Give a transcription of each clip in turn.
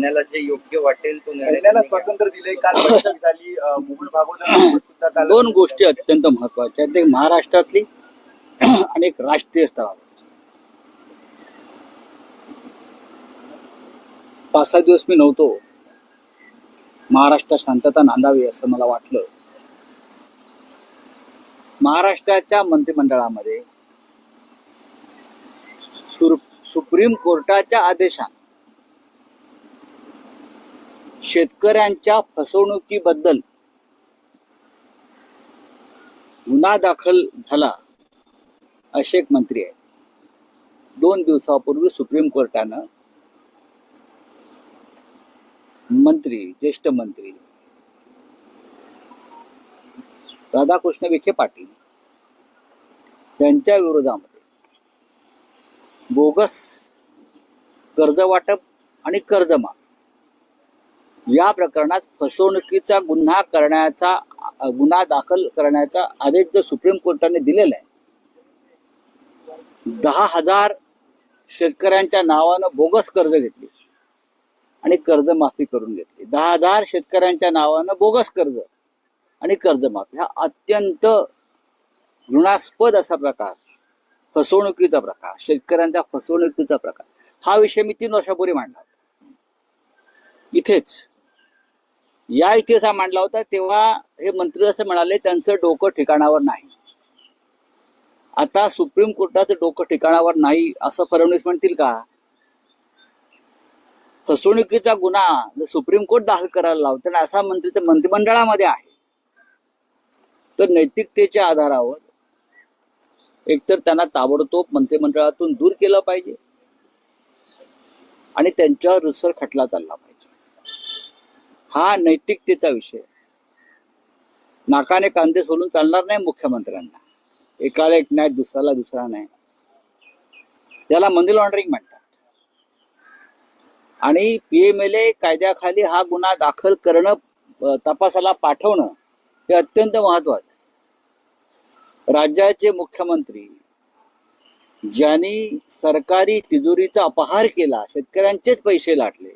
सैन्याला जे योग्य वाटेल तो निर्णय सैन्याला त्यांनी घ्यावा. स्वातंत्र्य दिले काल झाली मोहन भागवत दोन गोष्टी अत्यंत महत्त्वाच्या आहेत. महाराष्ट्रातली आणि एक राष्ट्रीय स्तरावर. पाच सहा दिवस मी नव्हतो. महाराष्ट्रात शांतता नांदावी असं मला वाटलं. महाराष्ट्राच्या मंत्रिमंडळामध्ये सुप्रीम कोर्टाच्या आदेशाने शेतकऱ्यांच्या फसवणुकीबद्दल गुन्हा दाखल झाला असे एक मंत्री आहे. दोन दिवसापूर्वी सुप्रीम कोर्टानं मंत्री ज्येष्ठ मंत्री राधाकृष्ण विखे पाटील यांच्या विरोधामध्ये बोगस कर्ज वाटप आणि कर्जमा या प्रकरणात फसवणुकीचा गुन्हा करण्याचा गुन्हा दाखल करण्याचा आदेश जर सुप्रीम कोर्टाने दिलेला आहे दहा हजार शेतकऱ्यांच्या नावानं बोगस कर्ज घेतली आणि कर्जमाफी करून घेतली. दहा हजार शेतकऱ्यांच्या नावानं बोगस कर्ज आणि कर्जमाफी हा अत्यंत घृणास्पद असा प्रकार फसवणुकीचा प्रकार शेतकऱ्यांच्या फसवणुकीचा प्रकार. हा विषय मी तीन वर्षापूर्वी मांडला इथेच या इथेच हा मांडला होता तेव्हा हे मंत्री असं म्हणाले त्यांचं डोकं ठिकाणावर नाही. आता सुप्रीम कोर्टाचं डोकं ठिकाणावर नाही असं फडणवीस म्हणतील का? फसवणुकीचा गुन्हा जर सुप्रीम कोर्ट दाखल करायला लावतो आणि असा मंत्री तर मंत्रिमंडळामध्ये आहे तर नैतिकतेच्या आधारावर एकतर त्यांना ताबडतोब मंत्रिमंडळातून दूर केलं पाहिजे आणि त्यांच्यावर रिसर खटला चालला पाहिजे. हा नैतिकतेचा विषय आहे. नाकाने कांदे सोलून चालणार नाही मुख्यमंत्र्यांना. एकाला एक नाही दुसऱ्याला दुसरा नाही त्याला मनी लॉन्ड्रिंग म्हणतात. आणि पीएमएलए कायद्याखाली हा गुन्हा दाखल करणं तपासाला पाठवणं हे अत्यंत महत्वाचं आहे. राज्याचे मुख्यमंत्री ज्यांनी सरकारी तिजोरीचा अपहार केला शेतकऱ्यांचेच पैसे लाटले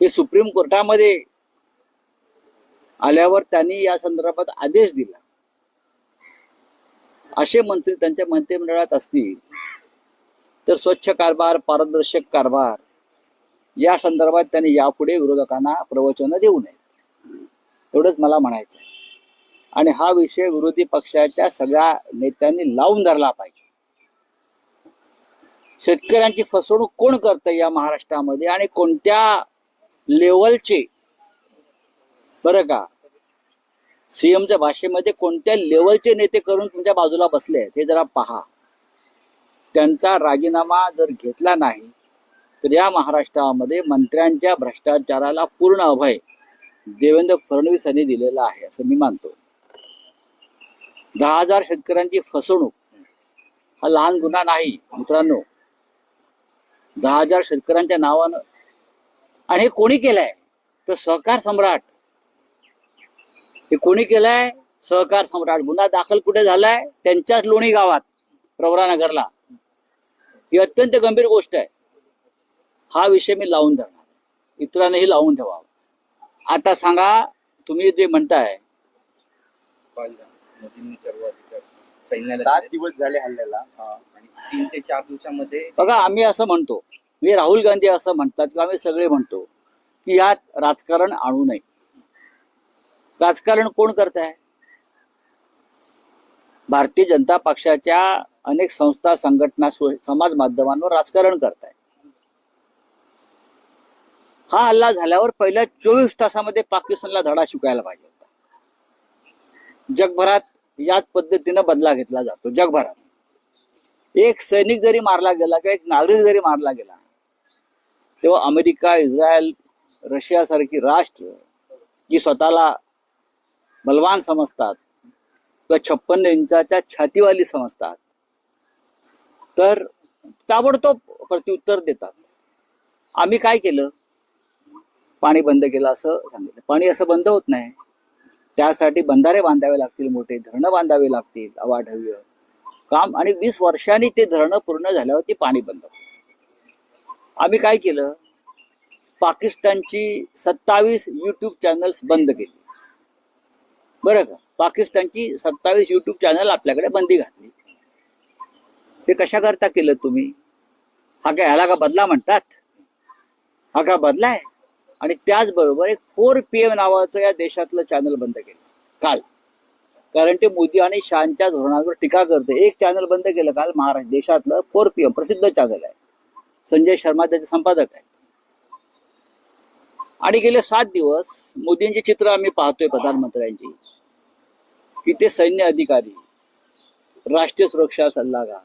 हे सुप्रीम कोर्टामध्ये आल्यावर त्यांनी या संदर्भात आदेश दिला. असे मंत्री त्यांच्या मंत्रिमंडळात असतील तर स्वच्छ कारभार पारदर्शक कारभार या संदर्भात त्यांनी यापुढे विरोधकांना प्रवचन देऊ नये. एवढंच मला म्हणायचं आहे आणि हा विषय विरोधी पक्षाच्या सगळ्या नेत्यांनी लावून धरला पाहिजे. शेतकऱ्यांची फसवणूक कोण करतं या महाराष्ट्रामध्ये? आणि कोणत्या लेवलचे. बरं का? सीएमच्या भाषेमध्ये कोणत्या लेवलचे नेते करून तुमच्या बाजूला बसले आहेत हे जरा पहा. त्यांचा राजीनामा जर घेतला नाही तर या महाराष्ट्रामध्ये मंत्र्यांच्या भ्रष्टाचाराला पूर्ण अभय देवेंद्र फडणवीस यांनी दिलेला आहे असं मी मानतो. दहा हजार शेतकऱ्यांची फसवणूक हा लहान गुन्हा नाही मित्रांनो. दहा हजार शेतकऱ्यांच्या नावानं आणि हे कोणी केलंय? तर सहकार सम्राट. हे कोणी केलंय? सहकार सम्राट. गुन्हा दाखल कुठे झालाय? त्यांच्याच लोणी गावात प्रवरानगरला ही अत्यंत गंभीर गोष्ट आहे. हा विषय मी लावून धरणार इतरांनाही लावून ठेवावा. आता सांगा तुम्ही जे म्हणताय. सात. दिवस झाले हल्ल्याला. हा. आणि तीन ते चार दिवसामध्ये बघा आम्ही असं म्हणतो. म्हणजे राहुल गांधी असं म्हणतात किंवा आम्ही सगळे म्हणतो की यात राजकारण आणू नये. राजकारण कोण करत आहे भारतीय जनता पक्षाच्या अनेक संस्था संघटना समाज माध्यमांवर राजकारण करत आहे हा हल्ला झाल्यावर पहिल्या चोवीस तासामध्ये पाकिस्तानला धडा शिकायला पाहिजे होता. जगभरात याच पद्धतीनं बदला घेतला जातो जगभरात. एक सैनिक जरी मारला गेला किंवा एक नागरिक जरी मारला गेला तेव्हा अमेरिका इस्रायल रशियासारखी राष्ट्र जी स्वतःला बलवान समजतात किंवा छप्पन्न इंचाच्या छातीवाली समजतात तर ताबडतोब प्रत्युत्तर देतात. आम्ही काय केलं? पाणी बंद केलं असं सांगितलं. पाणी असं बंद होत नाही. त्यासाठी बंधारे बांधावे लागतील मोठे धरणं बांधावे लागतील अवाढव्य काम. आणि वीस वर्षांनी ते धरणं पूर्ण झाल्यावर ते पाणी बंद होतं. आम्ही काय केलं? पाकिस्तानची सत्तावीस युट्यूब चॅनल्स बंद केली. बरं का? पाकिस्तानची सत्तावीस युट्यूब चॅनल आपल्याकडे बंदी घातली. ते कशा करता केलं तुम्ही? हा काय ह्याला का बदला म्हणतात? हा का बदला आहे? आणि त्याचबरोबर एक फोर पी एम नावाचं या देशातलं चॅनल बंद केलं. काल. कारण ते मोदी आणि शानच्या धोरणावर टीका करते. एक चॅनल बंद केलं काल महाराष्ट्र देशातलं फोर पी एम प्रसिद्ध चॅनल आहे. संजय शर्मा त्याचे संपादक आहेत. आणि गेले सात दिवस मोदींची चित्र आम्ही पाहतोय प्रधानमंत्र्यांची. की ते सैन्य अधिकारी राष्ट्रीय सुरक्षा सल्लागार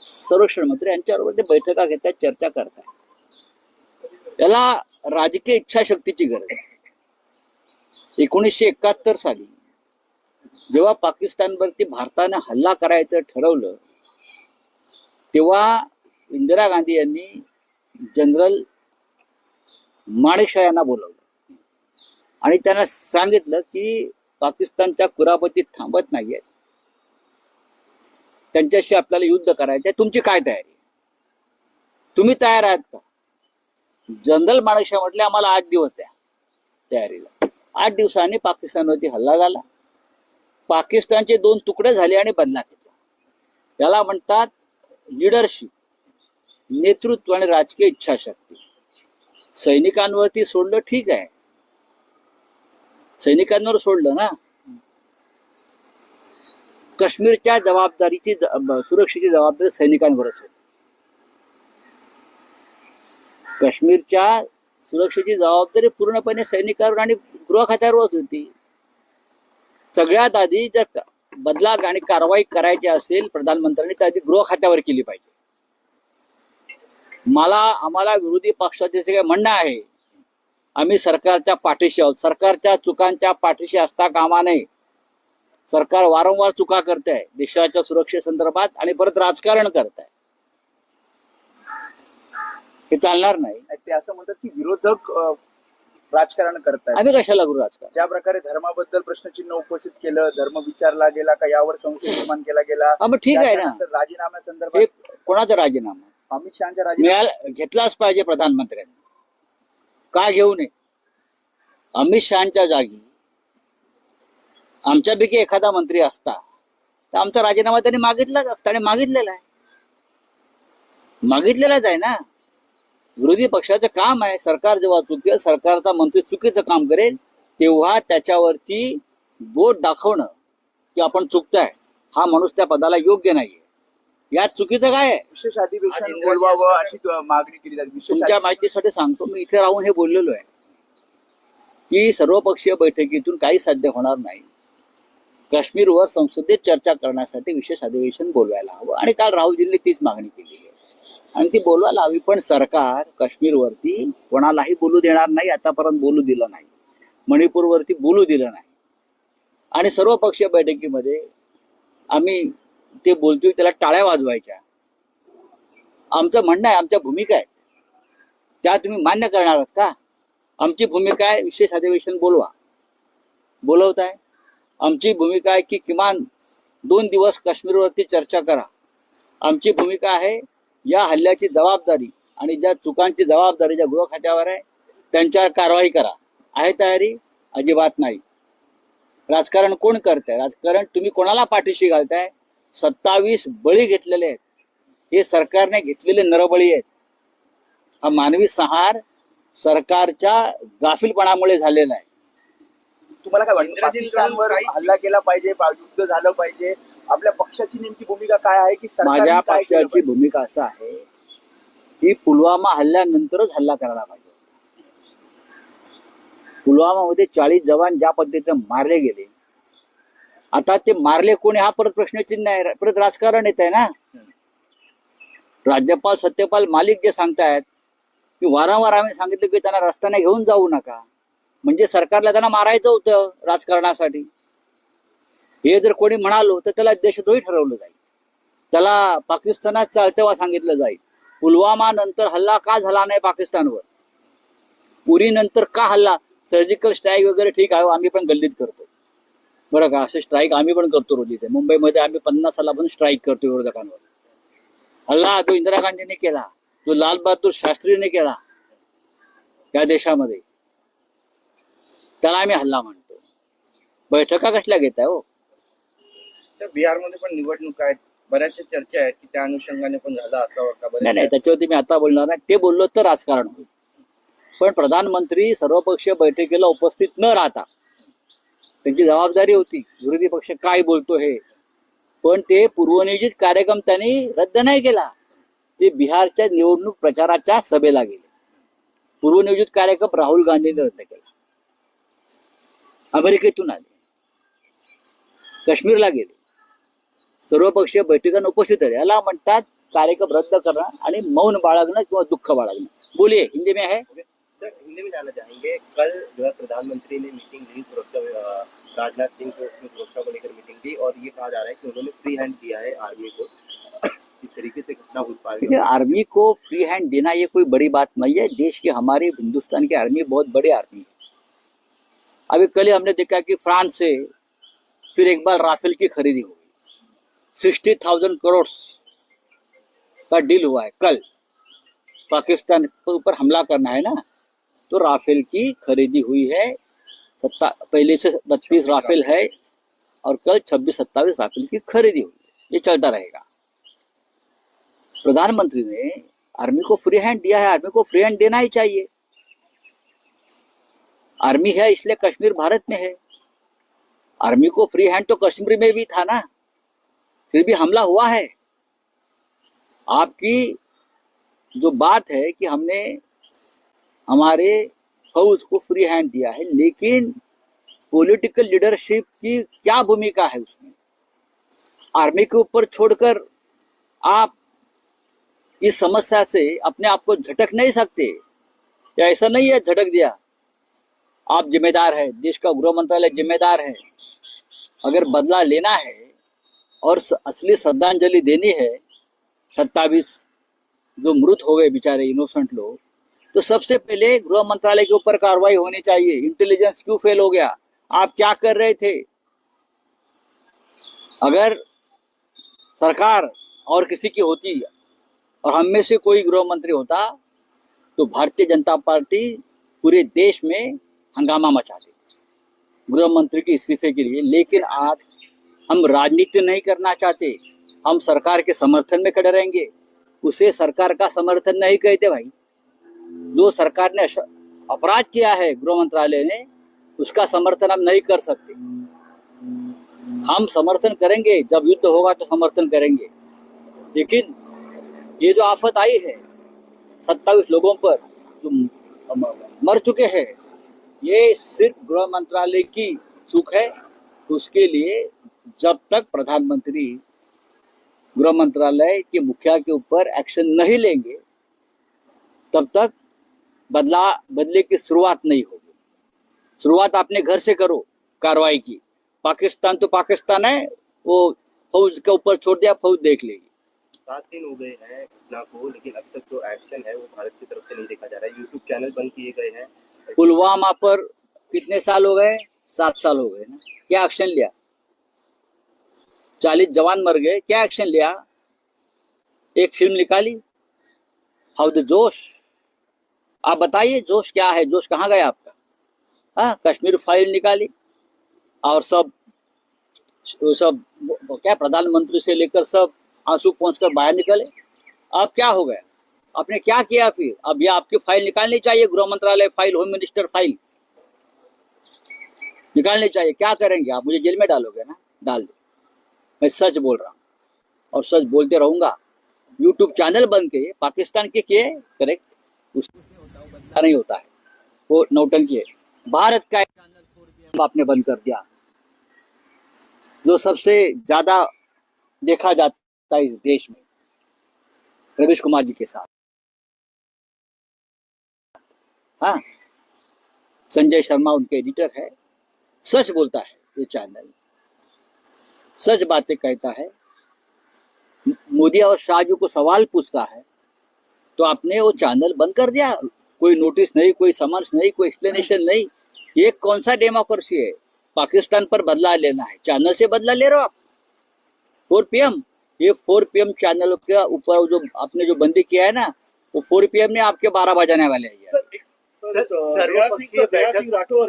संरक्षण मंत्री यांच्याबरोबर ते बैठका घेतात चर्चा करतात. त्याला राजकीय इच्छाशक्तीची गरज आहे. एकोणीसशे एकाहत्तर साली जेव्हा पाकिस्तानवरती भारतानं हल्ला करायचं ठरवलं तेव्हा इंदिरा गांधी यांनी जनरल माणेकशा यांना बोलवलं. आणि त्यांना सांगितलं की पाकिस्तानच्या कुरापती थांबत नाहीये त्यांच्याशी आपल्याला युद्ध करायचं आहे तुमची काय तयारी? तुम्ही तयार आहात का? जनरल माणेकशा म्हटले आम्हाला आठ दिवस द्या तयारीला. आठ दिवसांनी पाकिस्तानवरती हल्ला झाला. पाकिस्तानचे दोन तुकडे झाले आणि बदला घेतला. याला म्हणतात लिडरशिप नेतृत्व आणि राजकीय इच्छाशक्ती. सैनिकांवरती सोडलं ठीक आहे. सैनिकांवर सोडलं ना? काश्मीरच्या जबाबदारीची सुरक्षेची जबाबदारी सैनिकांवरच होती. काश्मीरच्या सुरक्षेची जबाबदारी पूर्णपणे सैनिकांवर आणि गृह खात्यावरच होती. सगळ्यात आधी जर बदला आणि कारवाई करायची असेल प्रधानमंत्र्यांनी तर आधी गृह खात्यावर केली पाहिजे. मला आम्हाला विरोधी पक्षाचे जे काही म्हणणं आहे आम्ही सरकारच्या पाठीशी आहोत. सरकारच्या चुकांच्या पाठीशी असता कामा नये. सरकार वारंवार चुका करते आहे देशाच्या सुरक्षेसंदर्भात आणि परत राजकारण करत आहे हे चालणार नाही. ते असं म्हणतात की विरोधक राजकारण करतायत. आम्ही कशाला करू राजकारण? ज्या प्रकारे धर्माबद्दल प्रश्नचिन्ह उपस्थित केलं धर्म विचारला गेला का यावर संशय निर्माण केला गेला हा मग ठीक आहे ना. राजीनाम्या संदर्भात कोणाचा राजीनामा? अमित शहाच्या राजीनामा घेतलाच पाहिजे प्रधानमंत्र्यांनी. का घेऊ नये? अमित शहाच्या जागी आमच्यापैकी एखादा मंत्री असता तर आमचा राजीनामा त्यांनी मागितलाच असता आणि मागितलेला आहे. मागितलेलाच आहे ना? विरोधी पक्षाचं काम आहे. सरकार जेव्हा चुकेल सरकारचा मंत्री चुकीचं काम करेल तेव्हा त्याच्यावरती बोट दाखवणं की आपण चुकताय. हा माणूस त्या पदाला योग्य नाहीये. यात चुकीचं काय आहे? विशेष अधिवेशन बोलवावं अशी मागणी केली जाते. विशेष तुमच्या माहितीसाठी सांगतो मी इथे राहून हे बोललेलो आहे. की सर्वपक्षीय बैठकीतून काही साध्य होणार नाही. काश्मीरवर संसदेत चर्चा करण्यासाठी विशेष अधिवेशन बोलवायला हवं. आणि काल राहुलजींनी तीच मागणी केली आहे. आणि ती बोलवायला हवी पण सरकार काश्मीरवरती कोणालाही बोलू देणार नाही आतापर्यंत बोलू दिलं नाही. मणिपूरवरती बोलू दिलं नाही. आणि सर्वपक्षीय बैठकीमध्ये आम्ही ते बोलतोय त्याला टाळ्या वाजवायच्या. आमचं म्हणणं आहे आमच्या भूमिका आहेत. त्या तुम्ही मान्य करणार आहात का? आमची भूमिका आहे विशेष अधिवेशन बोलवा. बोलवत आहे आमची भूमिका आहे की किमान दोन दिवस काश्मीरवरती चर्चा करा. आमची भूमिका आहे या हल्ल्याची जबाबदारी आणि ज्या चुकांची जबाबदारी ज्या गृह खात्यावर आहे त्यांच्यावर कारवाई करा. आहे तयारी? अजिबात नाही. राजकारण कोण करताय? राजकारण तुम्ही कोणाला पाठीशी घालताय? सत्तावीस बळी घेतलेले आहेत. हे सरकारने घेतलेले नरबळी आहेत. हा मानवी संहार सरकारच्या गाफिलपणामुळे झालेला आहे. तुम्हाला काय वाटतं? पाकिस्तानवर हल्ला केला पाहिजे युद्ध झालं पाहिजे. आपल्या पक्षाची नेमकी भूमिका काय आहे की माझ्या पक्षाची? भूमिका असं आहे की पुलवामा हल्ल्यानंतरच हल्ला करायला पाहिजे पुलवामामध्ये चाळीस जवान ज्या पद्धतीने मारले गेले आता ते मारले कोणी हा परत प्रश्नचिन्ह आहे परत राजकारण येत आहे ना? राज्यपाल सत्यपाल मालिक जे सांगतायत की वारंवार आम्ही सांगितलं की त्यांना रस्त्याने घेऊन जाऊ नका. म्हणजे सरकारला त्यांना मारायचं होतं राजकारणासाठी. हे जर कोणी म्हणालो तर त्याला देशद्रोही ठरवलं जाईल. त्याला पाकिस्तानात चालतेव्हा सांगितलं जाईल. पुलवामा नंतर हल्ला का झाला नाही पाकिस्तानवर? पुरी नंतर का हल्ला? सर्जिकल स्ट्राईक वगैरे ठीक आहे आम्ही पण गल्लीत करतो बरं का असे स्ट्राईक आम्ही पण करतो रोज इथे. मुंबईमध्ये आम्ही पन्नास सालापासून स्ट्राईक करतो विरोधकांवर. हल्ला तो इंदिरा गांधीने केला तो लाल बहादूर शास्त्रीने केला या देशामध्ये त्याला आम्ही हल्ला म्हणतो. बैठका कसल्या घेत आहे हो बिहारमध्ये पण निवडणूक आहेत. बऱ्याचशा चर्चा आहेत की त्या अनुषंगाने पण झाला असावं का? नाही नाही त्याच्यावरती मी आता बोलणार नाही. ते बोललो तर राजकारण होईल. पण प्रधानमंत्री सर्वपक्षीय बैठकीला उपस्थित न राहता त्यांची जबाबदारी होती. विरोधी पक्ष काय बोलतो हे. पण ते पूर्वनियोजित कार्यक्रम त्यांनी रद्द नाही केला. ते बिहारच्या निवडणूक प्रचाराच्या सभेला गेले. पूर्वनियोजित कार्यक्रम राहुल गांधींनी रद्द केला. अमेरिकेतून आले. काश्मीरला गेले. सर्वपक्षीय बैठकांना उपस्थित आले याला म्हणतात कार्यक्रम रद्द करणं आणि मौन बाळगणं किंवा दुःख बाळगणं. बोलिये हिंदी में है? सर में जानना चाहेंगे। कल जो है प्रधानमंत्री ने मीटिंग ली, सुरक्षा राजनाथ सिंह को, उसमें सुरक्षा को लेकर मीटिंग और ये कहा जा रहा है कि उन्होंने फ्री हैंड दिया है आर्मी को। तरीके से आर्मी को फ्री हैंड देना ये कोई बड़ी बात नहीं है। देश की हमारी हिंदुस्तान की आर्मी बहुत बड़ी आर्मी है। अभी कल हमने देखा कि फ्रांस से फिर एक बार राफेल की खरीदी हो गई। सिक्सटी थाउज़ेंड करोड़ का डील हुआ है कल। पाकिस्तान के ऊपर हमला करना है ना। तो राफेल की खरीदी हुई है। सत्ता, पहले से बत्तीस राफेल है और कल छब्बीस सत्ताईस राफेल की खरीदी हुई ये चलता रहेगा। प्रधानमंत्री ने आर्मी को फ्री हैंड दिया है। आर्मी को फ्री हैंड देना ही चाहिए। आर्मी है इसलिए कश्मीर भारत में है। आर्मी को फ्री हैंड तो कश्मीर में भी था ना। फिर भी हमला हुआ है। आपकी जो बात है कि हमने हमारे फौज को फ्री हैंड दिया है, लेकिन पॉलिटिकल लीडरशिप की क्या भूमिका है उसमें? आर्मी के ऊपर छोड़कर आप इस समस्या से अपने आप को झटक नहीं सकते। या ऐसा नहीं है? झटक दिया। आप जिम्मेदार है, देश का गृह मंत्रालय जिम्मेदार है। अगर बदला लेना है और असली श्रद्धांजलि देनी है, सत्तावीस जो मृत हो गए बेचारे इनोसेंट लोग तो सबसे पहले गृह मंत्रालय के ऊपर कार्रवाई होनी चाहिए। इंटेलिजेंस क्यों फेल हो गया? आप क्या कर रहे थे? अगर सरकार और किसी की होती और हम में से कोई गृह मंत्री होता तो भारतीय जनता पार्टी पूरे देश में हंगामा मचा गृह मंत्री के इस्तीफे के लिए। लेकिन आज हम राजनीति नहीं करना चाहते। हम सरकार के समर्थन में खड़े रहेंगे। उसे सरकार का समर्थन नहीं कहते भाई। जो सरकार ने अपराध किया है गृह मंत्रालय ने, उसका समर्थन हम नहीं कर सकते। हम समर्थन करेंगे, जब युद्ध होगा तो समर्थन करेंगे। लेकिन ये जो आफत आई है, सत्ताईस लोगों पर, जो मर चुके हैं, ये सिर्फ़ गृह मंत्रालय की चूक है। उसके लिए जब तक प्रधानमंत्री गृह मंत्रालय के मुखिया के ऊपर एक्शन नहीं लेंगे तब तक बदला बदले की शुरुआत नहीं होगी। शुरुआत अपने घर से करो कार्रवाई की। पाकिस्तान तो पाकिस्तान है वो फौज के ऊपर छोड़ दिया फौज देख लेगी। सात दिन हो गए हैं घटना को लेकिन अब तक जो एक्शन है वो भारत की तरफ़ से नहीं देखा जा रहा है। यूट्यूब चैनल बंद किए गए हैं। पुलवामा पर कितने साल हो गए? सात साल हो गए ना। क्या एक्शन लिया? चालीस जवान मर गए। क्या एक्शन लिया? एक फ़िल्म निकाली। हाउ द जोश? आप बताइए, जोश क्या है? जोश कहाँ गया आपका? हाँ कश्मीर फ़ाइल निकाली और सब सब क्या प्रधानमंत्री से लेकर सब आँसू पहुंचकर बाहर निकले। अब क्या हो गया? आपने क्या किया फिर? अब ये आपकी फ़ाइल निकालनी चाहिए, गृह मंत्रालय फ़ाइल, होम मिनिस्टर फ़ाइल। निकालनी चाहिए। क्या करेंगे आप? मुझे जेल में डालोगे ना? डाल दो। मैं सच बोल रहा हूँ और सच बोलते रहूँगा। यूट्यूब चैनल बन के, पाकिस्तान के किए? करेक्ट उसमें है, नहीं होता है। वो नौटंकी है। भारत का एक चैनल आपने बंद कर दिया। जो सबसे ज़्यादा देखा जाता है इस देश में रवीश कुमार जी के साथ। हाँ। संजय शर्मा उनके एडिटर है। सच बोलता है ये चैनल सच बातें कहता है। मोदी और शाह जी को सवाल पूछता है तो आपने वो चैनल बंद कर दिया। कोई नोटिस नहीं कोई समन्स नहीं कोई एक्सप्लेनेशन नहीं। ये कौन सा डेमोक्रेसी है? पाकिस्तान पर बदला लेना है। चैनल से बदला ले रहे हो आप? फोर पीएम ये फोर पीएम चैनल के ऊपर जो आपने जो बंदी किया है ना वो फोर पीएम ने आपके बारह बजाने वाले हैं।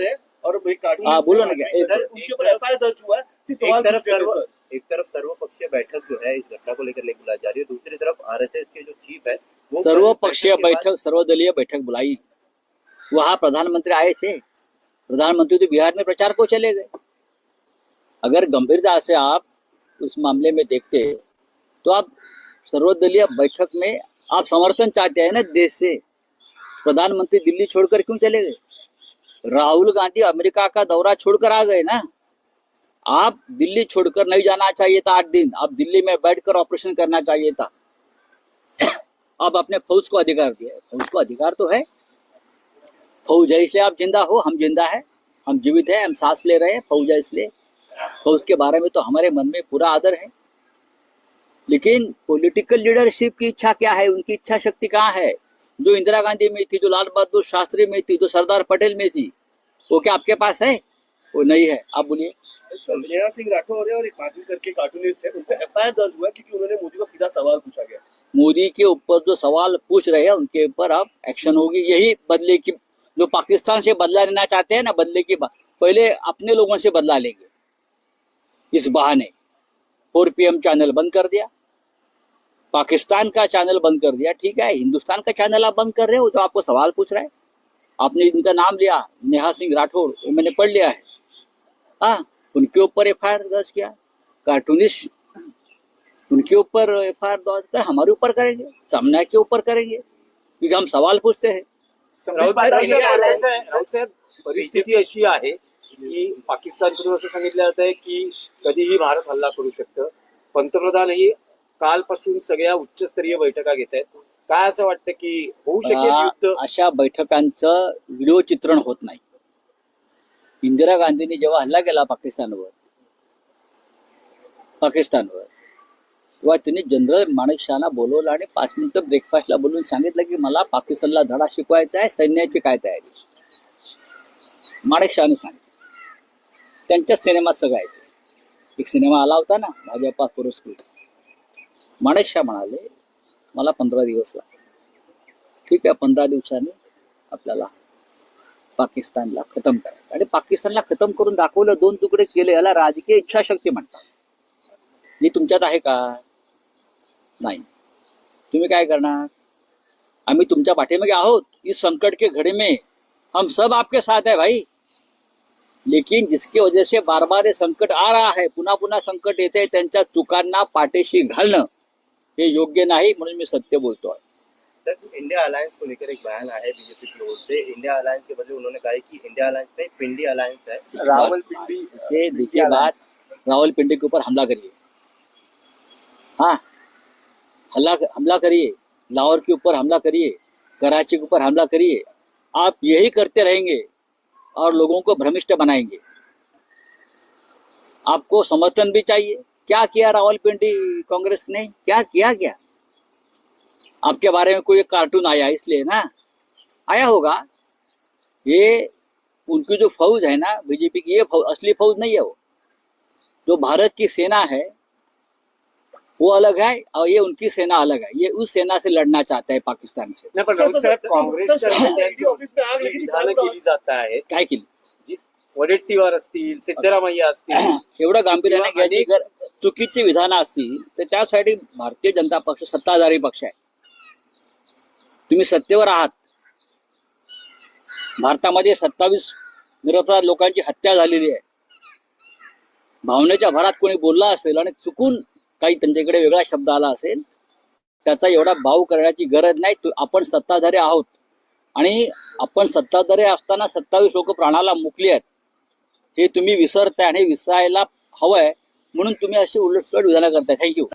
है और एक हाँ, बोलो ना क्या? एक- सर, उसके ऊपर एफ़ दर्ज हुआ सिर्फ़ एक सवाल तरफ़ हैं, सर्वपक्षीय बैठक जो है इस घटना को लेकर बुलाई जा रही है। दूसरी तरफ़ आरएसएस के जो चीफ है सर्वपक्षीय बैठक सर्वदलीय बैठक बुलाई। वहाँ प्रधानमंत्री आए थे। प्रधानमंत्री तो बिहार में प्रचार को चले गए। अगर गंभीरता से आप उस मामले में देखते तो आप सर्वदलीय बैठक में आप समर्थन चाहते हैं ना देश से? प्रधानमंत्री दिल्ली छोड़कर क्यों चले गए? राहुल गांधी अमेरिका का दौरा छोड़कर आ गए ना? आप दिल्ली छोड़कर नहीं जाना चाहिए था आठ दिन। आप दिल्ली में बैठकर ऑपरेशन करना चाहिए था। अब अपने फौज को अधिकार दिया फौज को अधिकार तो है। फौज है इसलिए आप ज़िंदा हो, हम ज़िंदा है। हम जीवित है, हम सांस ले रहे हैं, फौज है इसलिए। फौज के बारे में तो हमारे मन में पूरा आदर है। लेकिन पॉलिटिकल लीडरशिप की इच्छा क्या है? उनकी इच्छा शक्ति कहाँ है? जो इंदिरा गांधी में थी, जो लाल बहादुर शास्त्री में थी, जो सरदार पटेल में थी, वो क्या आपके पास है? वो नहीं है। आप बोलिए। सिंह राठौर और एक करके कार्टूनिस्ट है। उनका एफ़ दर्ज हुआ क्योंकि उन्होंने मोदी को सीधा सवाल पूछा गया। मोदी के ऊपर जो सवाल पूछ रहे हैं, उनके ऊपर अब एक्शन होगी। यही बदले की, जो पाकिस्तान से बदला लेना चाहते हैं ना, बदले की पहले अपने लोगों से बदला लेंगे। इस बहाने। फोर पीएम चैनल बंद कर दिया। पाकिस्तान का चैनल बंद कर दिया। ठीक है, हिंदुस्तान का चैनल आप बंद कर रहे हो, जो आपको सवाल पूछ रहा है। आपने इनका नाम लिया, नेहा सिंह राठौर, वो मैंने पढ़ लिया है। हाँ उनके ऊपर एफ़ दर्ज किया। कार्टूनिस्ट उनके ऊपर एफ आई आर दर्ज कर हमारे ऊपर करेंगे सामने के ऊपर करेंगे। क्योंकि हम सवाल पूछते हैं। परिस्थिती अशी आहे की पाकिस्तानकडून असं सांगितलं जात आहे की कधीही भारत हल्ला करू शकतं. पंतप्रधानही कालपासून सगळ्या उच्चस्तरीय बैठका घेत आहेत. काय असं वाटतं की होऊ शकेल अशा बैठकांचं व्हिडिओ चित्रण होत नाही. इंदिरा गांधींनी जेव्हा हल्ला केला पाकिस्तानवर पाकिस्तानवर तेव्हा त्यांनी जनरल माणिक शहाना बोलवलं आणि पाच मिनिटं ब्रेकफास्टला बोलून सांगितलं की मला पाकिस्तानला धडा शिकवायचा आहे सैन्याची काय तयारी? माणिक शहाने सांगितलं. त्यांच्या सिनेमात सगळं आहे ते. एक सिनेमा आला होता ना भाजपा पुरस्कृत. माणिक शाह म्हणाले मला पंधरा दिवस लागले ठीक आहे पंधरा दिवसांनी आपल्याला पाकिस्तानला खतम करायचं. आणि पाकिस्तानला खतम करून दाखवलं दोन तुकडे केले याला राजकीय इच्छाशक्ती म्हणतात. मी तुमच्यात आहे का? नाही. तुम्ही काय करणार? आम्ही तुमच्या पाठीमागे आहोत. इस संकट के घड़े में हम सब आपके साथ है भाई. लेकिन जिसकी वजह से बार बार ये संकट आ रहा है पुन्हा पुन्हा संकट येते त्यांच्या चुकांना पाठीशी घालणं हे योग्य नाही म्हणून मी सत्य बोलतोय. सर इंडिया अलायंस को लेकर एक बयान आया है बीजेपी की ओर से. इंडिया अलायंस के बदले उन्होंने कहा कि इंडिया अलायंस नहीं पिंडी अलायंस है। रावलपिंडी ये देखिए बात रावलपिंडी के ऊपर हमला करिए। हाँ हल्ला हमला करिए। लाहौर के ऊपर हमला करिए। कराची के ऊपर हमला करिए। आप यही करते रहेंगे और लोगों को भ्रमिष्ट बनाएँगे। आपको समर्थन भी चाहिए। क्या किया रावलपिंडी कांग्रेस ने? क्या किया क्या? आपके बारे में कोई कार्टून आया इसलिए ना? आया होगा। ये उनकी जो फौज है ना, बीजेपी की, ये फौज असली फौज नहीं है वो। जो भारत की सेना है वो अलग है और ये उनकी सेना अलग है। ये उस सेना से लड़ना चाहता है पाकिस्तान से। जात आहेत काय केली? जी वडेट्टीवार असतील सिद्धरामय्या असतील। एवढं गांभीर्याने घ्यायची जर चुकीची विधानं असतील तर त्यासाठी भारतीय जनता पक्ष सत्ताधारी पक्ष आहे. तुम्ही सत्तेवर आहात. भारतामध्ये सत्तावीस निरपराध लोकांची हत्या झालेली आहे. भावनेच्या भरात कोणी बोलला असेल आणि चुकून काही त्यांच्याकडे वेगळा शब्द आला असेल त्याचा एवढा भाव करण्याची गरज नाही. आपण सत्ताधारी आहोत. आणि आपण सत्ताधारी असताना सत्तावीस लोक प्राणाला मुकली आहेत. हे तुम्ही विसरताय आणि विसरायला हवंय. म्हणून तुम्ही अशी उलटसुलट विधानं करताय. थँक्यू